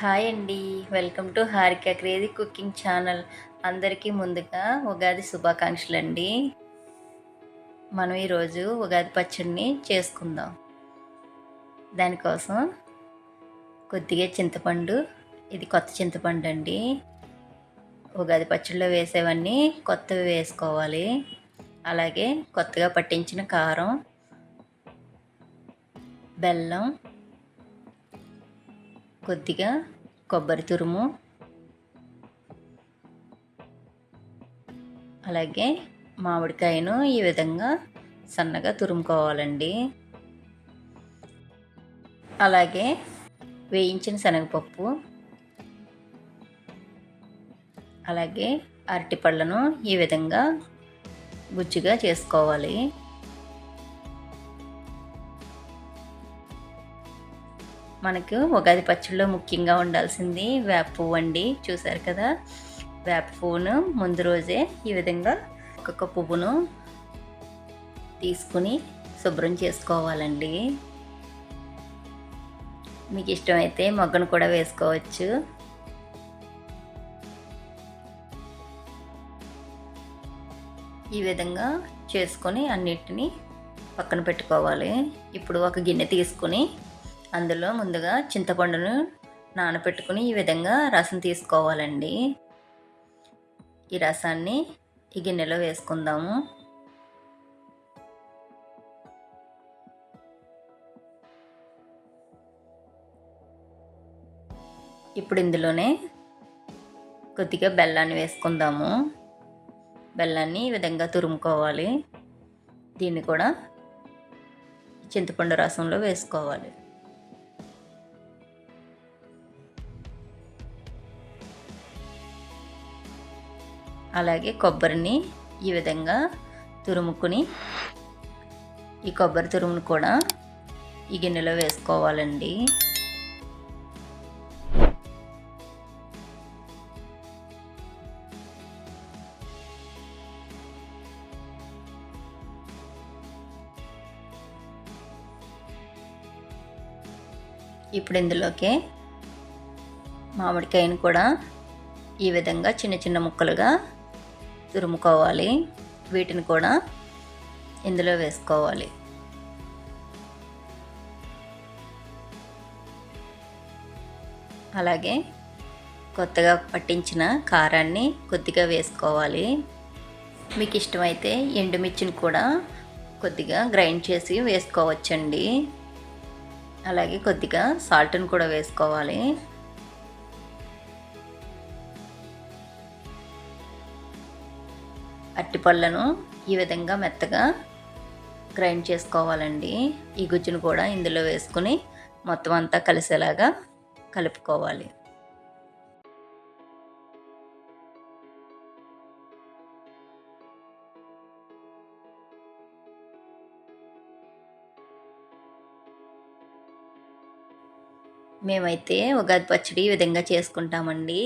Hi అండి. Welcome to Harika crazy cooking channel. అందరికీ ముందుగా ఉగాది శుభాకాంక్షలు అండి మనం ఈరోజు ఉగాది పచ్చడిని చేసుకుందాం. దానికోసం కొద్దిగా చింతపండు ఇది కొత్త చింతపండు అండి. ఉగాది పచ్చడిలో వేసేవన్నీ కొత్తవి వేసుకోవాలి. అలాగే కొత్తగా పట్టించిన కారం బెల్లం కొద్దిగా కొబ్బరి తురుము అలాగే మామిడికాయను ఈ విధంగా సన్నగా తురుముకోవాలండి. అలాగే వేయించిన శనగపప్పు అలాగే అరటిపళ్ళను ఈ విధంగా గుజ్జుగా చేసుకోవాలి. మనకు ఉగాది పచ్చడిలో ముఖ్యంగా ఉండాల్సింది వేప పువ్వు అండి. చూసారు కదా? వేప పువ్వును ముందు రోజే ఈ విధంగా ఒక్కొక్క పువ్వును తీసుకుని శుభ్రం చేసుకోవాలండి. మీకు ఇష్టమైతే మొగ్గను కూడా వేసుకోవచ్చు. ఈ విధంగా చేసుకొని అన్నిటినీ పక్కన పెట్టుకోవాలి. ఇప్పుడు ఒక గిన్నె తీసుకుని అందులో ముందుగా చింతపండును నానబెట్టుకుని ఈ విధంగా రసం తీసుకోవాలండి. ఈ రసాన్ని ఈ గిన్నెలో వేసుకుందాము. ఇప్పుడు ఇందులోనే కొద్దిగా బెల్లాన్ని వేసుకుందాము. బెల్లాన్ని ఈ విధంగా తురుముకోవాలి. దీన్ని కూడా చింతపండు రసంలో వేసుకోవాలి. అలాగే కొబ్బరిని ఈ విధంగా తురుముకుని ఈ కొబ్బరి తురుమును కూడా ఈ గిన్నెలో వేసుకోవాలండి. ఇప్పుడు ఇందులోకి మామిడికాయను కూడా ఈ విధంగా చిన్న చిన్న ముక్కలుగా తురుముకోవాలి. వీటిని కూడా ఇందులో వేసుకోవాలి. అలాగే కొత్తగా పట్టించిన కారాన్ని కొద్దిగా వేసుకోవాలి. మీకు ఇష్టమైతే ఎండుమిర్చిని కూడా కొద్దిగా గ్రైండ్ చేసి వేసుకోవచ్చండి. అలాగే కొద్దిగా సాల్ట్ని కూడా వేసుకోవాలి. అట్టిపళ్ళను ఈ విధంగా మెత్తగా గ్రైండ్ చేసుకోవాలండి. ఈ గుజ్జును కూడా ఇందులో వేసుకుని మొత్తం అంతా కలిసేలాగా కలుపుకోవాలి. మేమైతే ఉగాది పచ్చడి ఈ విధంగా చేసుకుంటామండి.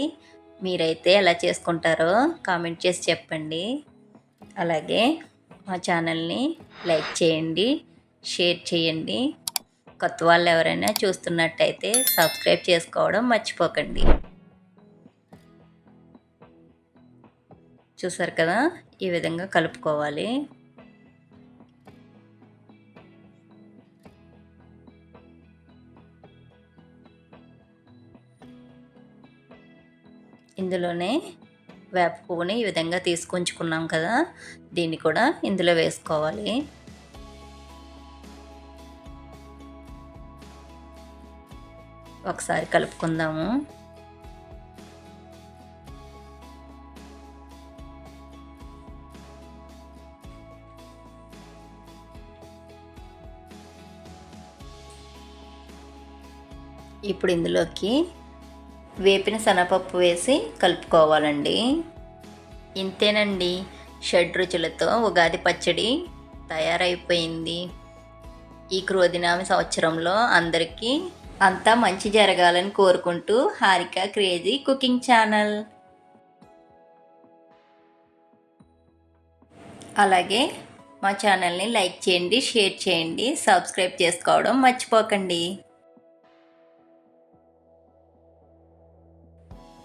మీరైతే ఎలా చేసుకుంటారో కామెంట్ చేసి చెప్పండి. అలాగే మా ఛానల్ని లైక్ చేయండి షేర్ చేయండి. కొత్త వాళ్ళు ఎవరైనా చూస్తున్నట్టయితే సబ్స్క్రైబ్ చేసుకోవడం మర్చిపోకండి. చూసారు కదా? ఈ విధంగా కలుపుకోవాలి. ఇందులోనే వేప పువ్వుని ఈ విధంగా తీసుకుంచుకున్నాం కదా దీన్ని కూడా ఇందులో వేసుకోవాలి. ఒకసారి కలుపుకుందాము. ఇప్పుడు ఇందులోకి వేపిన శనగపప్పు వేసి కలుపుకోవాలండి. ఇంతేనండి. షడ్ రుచులతో ఉగాది పచ్చడి తయారైపోయింది. ఈ క్రోధినామి సంవత్సరంలో అందరికీ అంతా మంచి జరగాలని కోరుకుంటూ హారిక క్రేజీ కుకింగ్ ఛానల్. అలాగే మా ఛానల్ని లైక్ చేయండి షేర్ చేయండి సబ్స్క్రైబ్ చేసుకోవడం మర్చిపోకండి.